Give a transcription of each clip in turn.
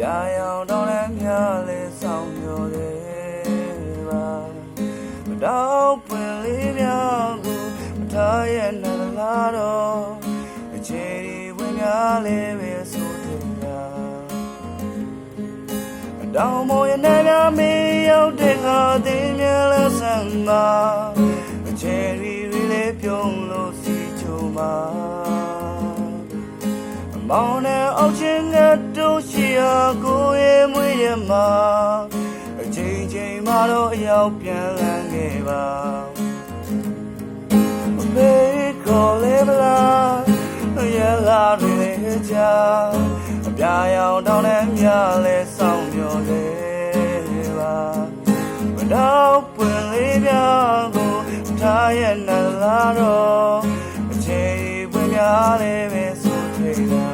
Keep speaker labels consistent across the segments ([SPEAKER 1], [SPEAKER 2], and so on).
[SPEAKER 1] ပြာရောင်တောင်းလည်းများလေဆောင်ပြောတယ်ပါမတော့ပွင့်လေးများကိုမထားရဲ့နာလာတော့အခြေဒီဝင်များလေးပဲဆို တယ်လားတောင်ပေါ်ရနေမြမေးရောက်တဲ့ငါသည်မြလဲဆန်းမှာအချယ်ရီရီလေးပြုံးလို့စီချုံမှာအမောင်နဲ့အောက်ချင်းငတ်တို့ရှိရာကိုရဲ့မွေးရမှာအချိန်ချင်းမှတော့အရောက်ပြန်လန်းခဲ့ပါအမေခေါ်လေမလားရလာတွေကြအပြာရောင်တောင်းတဲ့မြလဲ တော့ပွင့်လေးပြကိုထားရဲ့နလာတော့အချိန်ပွင့်များလေးပဲဆိုထိတ်တာ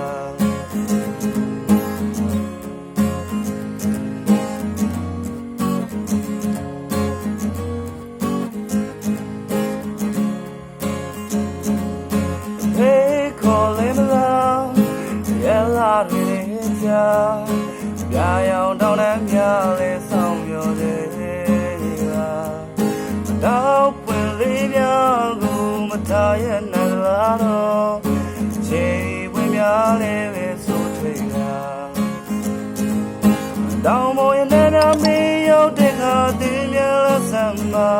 [SPEAKER 1] Hey, calling me love, yeah, la, really, yeah. ပြာရောင်တောင်းတဲ့မြ ထားရနဲ့လားတော့ချိန်ပွင့်များလဲပဲဆိုထိတ်တာတောင်ပေါ်ရဲ့နဲ့မေးရောက်တဲ့ငါတင်မြလဲဆမ်းမှာ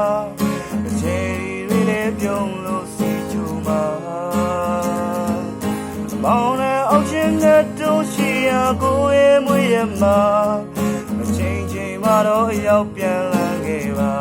[SPEAKER 1] အချိန်တွေလေးပြုံးလို့စီချူမှာမောင်နဲ့အောက်ချင်းနဲ့တုံးရှိရာကိုရဲ့မွေးရမှာအချိန်ချင်းမှတော့အရောက်ပြန်လန်းခဲ့ပါ